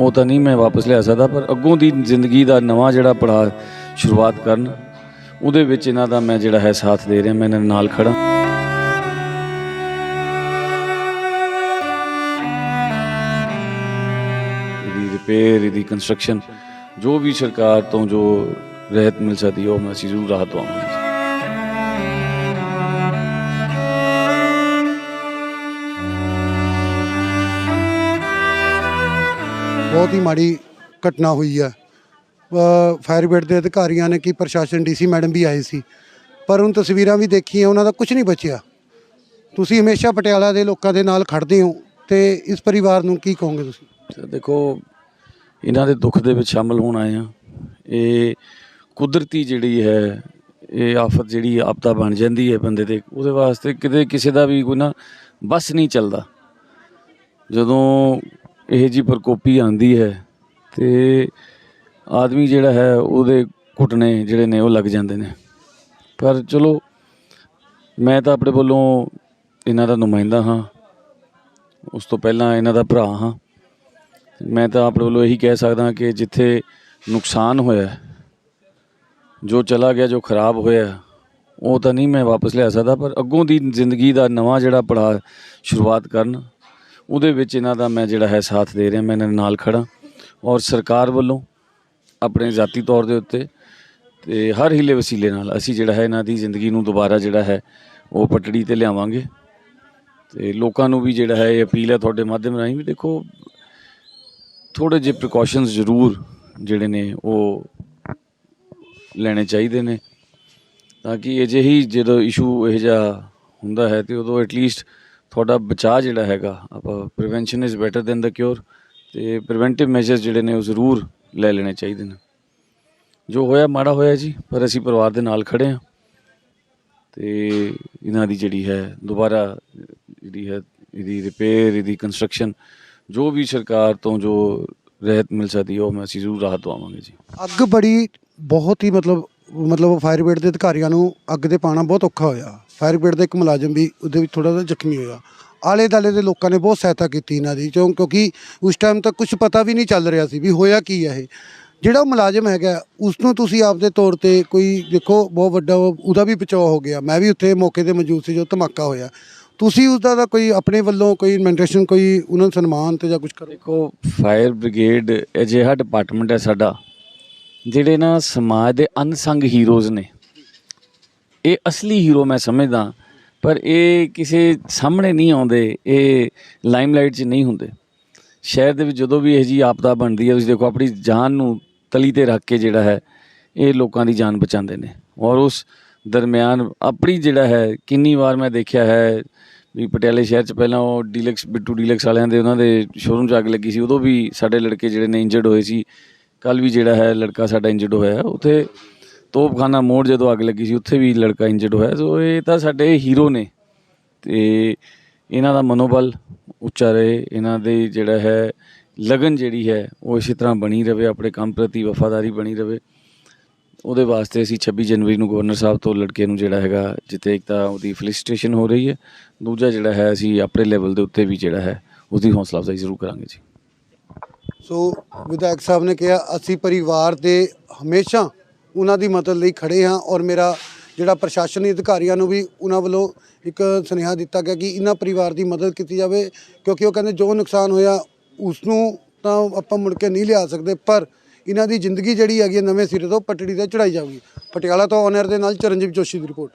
ਉਹ ਤਾਂ ਨਹੀਂ ਮੈਂ ਵਾਪਸ ਲਿਆ ਸਕਦਾ, ਪਰ ਅੱਗੋਂ ਦੀ ਜ਼ਿੰਦਗੀ ਦਾ ਨਵਾਂ ਜਿਹੜਾ ਪੜਾਅ ਸ਼ੁਰੂਆਤ ਕਰਨ, ਉਹਦੇ ਵਿੱਚ ਇਹਨਾਂ ਦਾ ਮੈਂ ਜਿਹੜਾ ਹੈ ਸਾਥ ਦੇ ਰਿਹਾ, ਮੈਂ ਇਹਨਾਂ ਨਾਲ ਖੜਾ ਇਹਦੀ ਰਿਪੇਅਰ ਇਹਦੀ ਕੰਸਟਰਕਸ਼ਨ ਜੋ ਵੀ ਸਰਕਾਰ ਤੋਂ ਜੋ ਰਹਿਤ ਮਿਲ ਸਕਦੀ ਉਹ ਮੈਂ ਅਸੀਂ ਜ਼ਰੂਰ ਰਾਹਤ ਦਵਾਂਗੇ ਬਹੁਤ ਹੀ ਮਾੜੀ ਘਟਨਾ ਹੋਈ ਹੈ। ਫਾਇਰ ਬ੍ਰਿਗੇਡ ਦੇ ਅਧਿਕਾਰੀਆਂ ਨੇ ਕੀ ਪ੍ਰਸ਼ਾਸਨ ਡੀਸੀ ਮੈਡਮ ਵੀ ਆਏ ਸੀ। ਪਰ ਹੁਣ ਤਸਵੀਰਾਂ ਵੀ ਦੇਖੀਆਂ, ਉਹਨਾਂ ਦਾ ਕੁਝ ਨਹੀਂ ਬਚਿਆ। ਤੁਸੀਂ ਹਮੇਸ਼ਾ ਪਟਿਆਲਾ ਦੇ ਲੋਕਾਂ ਦੇ ਨਾਲ ਖੜਦੇ ਹੋ ਤੇ ਇਸ ਪਰਿਵਾਰ ਨੂੰ ਕੀ ਕਹੋਗੇ ਤੁਸੀਂ? ਦੇਖੋ, ਇਹਨਾਂ ਦੇ ਦੁੱਖ ਦੇ ਵਿੱਚ ਸ਼ਾਮਲ ਹੋਣ ਆਏ ਆ ਇਹ ਕੁਦਰਤੀ ਜਿਹੜੀ ਹੈ, ਇਹ ਆਫਤ ਜਿਹੜੀ ਆਪਦਾ ਬਣ ਜਾਂਦੀ ਹੈ ਬੰਦੇ ਤੇ। ਉਹਦੇ ਵਾਸਤੇ ਕਿਤੇ ਕਿਸੇ ਦਾ ਵੀ ਕੋਈ ਨਾ ਬਸ ਨਹੀਂ ਚੱਲਦਾ। ਜਦੋਂ ਇਹ ਜੀ ਪ੍ਰਕੋਪੀ ਆਂਦੀ ਹੈ ਤੇ ਆਦਮੀ ਜਿਹੜਾ ਹੈ ਉਹਦੇ ਘੁਟਨੇ ਜਿਹੜੇ ਨੇ ਉਹ ਲੱਗ ਜਾਂਦੇ ਨੇ। ਪਰ ਚਲੋ, ਮੈਂ ਤਾਂ ਆਪਣੇ ਵੱਲੋਂ ਇਹਨਾਂ ਦਾ ਨੁਮਾਇੰਦਾ ਹਾਂ। ਉਸ ਤੋਂ ਪਹਿਲਾਂ ਇਹਨਾਂ ਦਾ ਭਰਾ ਹਾਂ। ਮੈਂ ਤਾਂ ਆਪਣੇ ਵੱਲੋਂ ਇਹੀ ਕਹਿ ਸਕਦਾ ਕਿ ਜਿੱਥੇ ਨੁਕਸਾਨ ਹੋਇਆ, ਜੋ ਚਲਾ ਗਿਆ, ਜੋ ਖਰਾਬ ਹੋਇਆ, ਉਹ ਤਾਂ ਨਹੀਂ ਮੈਂ ਵਾਪਸ ਲਿਆ ਸਕਦਾ, ਪਰ ਅੱਗੋਂ ਦੀ ਜ਼ਿੰਦਗੀ ਦਾ ਨਵਾਂ ਜਿਹੜਾ ਪੜਾਅ ਸ਼ੁਰੂਆਤ ਕਰਨ ਉਹਦੇ ਵਿੱਚ ਇਹਨਾਂ ਦਾ ਮੈਂ ਜਿਹੜਾ ਹੈ ਸਾਥ ਦੇ ਰਿਹਾ ਮੈਂ ਇਹਨਾਂ ਦੇ ਨਾਲ ਖੜਾ ਔਰ ਸਰਕਾਰ ਵੱਲੋਂ ਆਪਣੇ ذاتی ਤੌਰ ਦੇ ਉੱਤੇ ਤੇ ਹਰ ਹੀਲੇ ਵਸੀਲੇ ਨਾਲ ਅਸੀਂ ਜਿਹੜਾ ਹੈ ਇਹਨਾਂ ਦੀ ਜ਼ਿੰਦਗੀ ਨੂੰ ਦੁਬਾਰਾ ਜਿਹੜਾ ਹੈ ਉਹ ਪਟੜੀ ਤੇ ਲਿਆਵਾਂਗੇ ਤੇ ਲੋਕਾਂ ਨੂੰ ਵੀ ਜਿਹੜਾ ਹੈ ਇਹ ਅਪੀਲ ਹੈ ਤੁਹਾਡੇ ਮਾਧਿਅਮ ਰਾਹੀਂ ਵੀ ਦੇਖੋ ਥੋੜੇ ਜਿਹੇ ਪ੍ਰੀਕਾਸ਼ਨਸ ਜ਼ਰੂਰ ਜਿਹੜੇ ਨੇ ਉਹ ਲੈਣੇ ਚਾਹੀਦੇ ਨੇ ਤਾਂ ਕਿ ਅਜਿਹੀ ਜਦੋਂ ਇਸ਼ੂ ਇਹ ਜਿਹਾ ਹੁੰਦਾ ਹੈ ਤੇ ਉਦੋਂ ਐਟਲੀਸਟ ਤੁਹਾਡਾ ਬਚਾਅ ਜਿਹੜਾ ਹੈਗਾ, ਆਪਾਂ prevention is better than the cure ਤੇ ਪ੍ਰੀਵੈਂਟਿਵ ਮੈਜਰਸ ਜਿਹੜੇ ਨੇ ਉਹ ਜ਼ਰੂਰ ਲੈ ਲੈਣੇ ਚਾਹੀਦੇ ਨੇ। ਜੋ ਹੋਇਆ ਮਾੜਾ ਹੋਇਆ ਜੀ, ਪਰ ਅਸੀਂ ਪਰਿਵਾਰ ਦੇ ਨਾਲ ਖੜੇ ਹਾਂ ਤੇ ਇਹਨਾਂ ਦੀ ਜਿਹੜੀ ਹੈ ਦੁਬਾਰਾ ਜਿਹੜੀ ਹੈ ਇਹਦੀ ਰਿਪੇਅਰ ਇਹਦੀ ਕੰਸਟਰਕਸ਼ਨ ਜੋ ਵੀ ਸਰਕਾਰ ਤੋਂ ਜੋ ਰਹਿਤ ਮਿਲ ਸਕਦੀ ਹੈ, ਉਹ ਮੈਂ ਅਸੀਂ ਜ਼ਰੂਰ ਰਾਹਤ ਦਵਾਵਾਂਗੇ ਜੀ। ਅੱਗ ਬੜੀ ਬਹੁਤ ਹੀ ਮਤਲਬ ਮਤਲਬ ਫਾਇਰ ਬ੍ਰਿਗੇਡ ਦੇ ਅਧਿਕਾਰੀਆਂ ਨੂੰ ਅੱਗ ਤੇ ਪਾਣਾ ਬਹੁਤ ਔਖਾ ਹੋਇਆ। ਫਾਇਰ ਬ੍ਰਿਗੇਡ ਦਾ ਇੱਕ ਮੁਲਾਜ਼ਮ ਵੀ ਉਹਦੇ ਵਿੱਚ ਥੋੜਾ ਜਿਹਾ ਜ਼ਖਮੀ ਹੋਇਆ। ਆਲੇ ਦਾਲੇ ਦੇ ਲੋਕਾਂ ਨੇ ਬਹੁਤ ਸਹਾਇਤਾ ਕੀਤੀ ਇਹਨਾਂ ਦੀ, ਕਿਉਂ ਕਿਉਂਕਿ ਉਸ ਟਾਈਮ ਤੱਕ ਕੁਝ ਪਤਾ ਵੀ ਨਹੀਂ ਚੱਲ ਰਿਹਾ ਸੀ ਵੀ ਹੋਇਆ ਕੀ ਹੈ ਇਹ। ਜਿਹੜਾ ਉਹ ਮੁਲਾਜ਼ਮ ਹੈਗਾ, ਉਸ ਨੂੰ ਤੁਸੀਂ ਆਪਦੇ ਤੌਰ ਤੇ ਕੋਈ ਦੇਖੋ, ਬਹੁਤ ਵੱਡਾ ਉਹਦਾ ਵੀ ਬਚਾਅ ਹੋ ਗਿਆ। ਮੈਂ ਵੀ ਉੱਥੇ ਮੌਕੇ ਤੇ ਮੌਜੂਦ ਸੀ ਜੋ ਧਮਾਕਾ ਹੋਇਆ। ਤੁਸੀਂ ਉਸਦਾ ਦਾ ਕੋਈ ਆਪਣੇ ਵੱਲੋਂ ਕੋਈ ਮੈਂਟੇਸ਼ਨ ਕੋਈ ਉਹਨਾਂ ਨੂੰ ਸਨਮਾਨ ਤੇ ਜਾਂ ਕੁਝ ਕਰੋ? ਦੇਖੋ ਫਾਇਰ ਬ੍ਰਿਗੇਡ ਅਜਿਹਾ ਡਿਪਾਰਟਮੈਂਟ ਹੈ ਸਾਡਾ। ਜਿਹੜੇ ਨਾ ਸਮਾਜ ਦੇ ਅਨਸੰਗ ਹੀਰੋਜ਼ ਨੇ। ਇਹ ਅਸਲੀ ਹੀਰੋ ਮੈਂ ਸਮਝਦਾ, ਪਰ ਇਹ ਕਿਸੇ ਸਾਹਮਣੇ ਨਹੀਂ ਆਉਂਦੇ, ਇਹ ਲਾਈਮਲਾਈਟ 'ਚ ਨਹੀਂ ਹੁੰਦੇ। ਸ਼ਹਿਰ ਦੇ ਵਿੱਚ ਜਦੋਂ ਵੀ ਇਹ ਜੀ ਆਪਦਾ ਬਣਦੀ ਹੈ, ਤੁਸੀਂ ਦੇਖੋ ਆਪਣੀ ਜਾਨ ਨੂੰ ਤਲੀ ਤੇ ਰੱਖ ਕੇ ਜਿਹੜਾ ਹੈ, ਇਹ ਲੋਕਾਂ ਦੀ ਜਾਨ ਬਚਾਉਂਦੇ ਨੇ। ਔਰ ਉਸ ਦਰਮਿਆਨ ਆਪਣੀ ਜਿਹੜਾ ਹੈ, ਕਿੰਨੀ ਵਾਰ ਮੈਂ ਦੇਖਿਆ ਹੈ, ਵੀ ਪਟਿਆਲੇ ਸ਼ਹਿਰ 'ਚ ਪਹਿਲਾਂ ਉਹ ਡੀਲਕਸ, ਬਿੱਟੂ ਡੀਲਕਸ ਵਾਲਿਆਂ ਦੇ ਉਹਨਾਂ ਦੇ ਸ਼ੋਰੂਮ 'ਚ ਅੱਗ ਲੱਗੀ ਸੀ, ਉਦੋਂ ਵੀ ਸਾਡੇ ਲੜਕੇ ਜਿਹੜੇ ਨੇ ਇੰਜਰਡ ਹੋਏ ਸੀ। ਕੱਲ ਵੀ ਜਿਹੜਾ ਹੈ ਲੜਕਾ ਸਾਡਾ ਇੰਜਰਡ ਹੋਇਆ ਹੈ। ਉੱਥੇ ਤੋਪਖਾਨਾ ਮੋੜ ਜਦੋਂ ਅੱਗ ਲੱਗੀ ਸੀ, ਉੱਥੇ ਵੀ ਲੜਕਾ ਇੰਜਰਡ ਹੋਇਆ ਸੋ ਇਹ ਤਾਂ ਸਾਡੇ ਹੀਰੋ ਨੇ ਤੇ ਇਹਨਾਂ ਦਾ ਮਨੋਬਲ ਉੱਚਾ ਰਹੇ, ਇਹਨਾਂ ਦੇ ਜਿਹੜਾ ਹੈ ਲਗਨ ਜਿਹੜੀ ਹੈ, ਉਹ ਇਸੇ ਤਰ੍ਹਾਂ ਬਣੀ ਰਵੇ, ਆਪਣੇ ਕੰਮ ਪ੍ਰਤੀ ਵਫਾਦਾਰੀ ਬਣੀ ਰਵੇ ਉਹਦੇ ਵਾਸਤੇ ਅਸੀਂ 26 ਜਨਵਰੀ ਨੂੰ ਗਵਰਨਰ ਸਾਹਿਬ ਤੋਂ ਲੜਕੇ ਨੂੰ ਜਿਹੜਾ ਹੈਗਾ ਜਿੱਥੇ ਇੱਕ ਤਾਂ ਉਹਦੀ ਫੈਲਿਸਿਟੇਸ਼ਨ ਹੋ ਰਹੀ ਹੈ, ਦੂਜਾ ਜਿਹੜਾ ਹੈ ਅਸੀਂ ਆਪਣੇ ਲੈਵਲ ਦੇ ਉੱਤੇ ਵੀ ਜਿਹੜਾ ਹੈ, ਉਹਦੀ ਹੌਸਲਾ ਅਫਜ਼ਾਈ ਜ਼ਰੂਰ ਕਰਾਂਗੇ ਜੀ ਸੋ ਵਿਧਾਇਕ ਸਾਹਿਬ ਨੇ ਕਿਹਾ, ਅਸੀਂ ਪਰਿਵਾਰ ਦੇ ਹਮੇਸ਼ਾ ਉਹਨਾਂ ਦੀ ਮਦਦ ਲਈ ਖੜੇ ਹਾਂ ਔਰ ਮੇਰਾ ਜਿਹੜਾ ਪ੍ਰਸ਼ਾਸਨੀ ਅਧਿਕਾਰੀਆਂ ਨੂੰ ਵੀ ਉਹਨਾਂ ਵੱਲੋਂ ਇੱਕ ਸੁਨੇਹਾ ਦਿੱਤਾ ਗਿਆ ਕਿ ਇਹਨਾਂ ਪਰਿਵਾਰ ਦੀ ਮਦਦ ਕੀਤੀ ਜਾਵੇ, ਕਿਉਂਕਿ ਉਹ ਕਹਿੰਦੇ ਜੋ ਨੁਕਸਾਨ ਹੋਇਆ ਉਸ ਨੂੰ ਤਾਂ ਆਪਾਂ ਮੁੜ ਕੇ ਨਹੀਂ ਲਿਆ ਸਕਦੇ, ਪਰ ਇਹਨਾਂ ਦੀ ਜ਼ਿੰਦਗੀ ਜਿਹੜੀ ਹੈਗੀ ਹੈ ਨਵੇਂ ਸਿਰੇ ਤੋਂ ਪਟੜੀ ਤੇ ਚੜਾਈ ਜਾਊਗੀ। ਪਟਿਆਲਾ ਤੋਂ ਔਨਰ ਦੇ ਨਾਲ ਚਰਨਜੀਤ ਜੋਸ਼ੀ ਦੀ ਰਿਪੋਰਟ।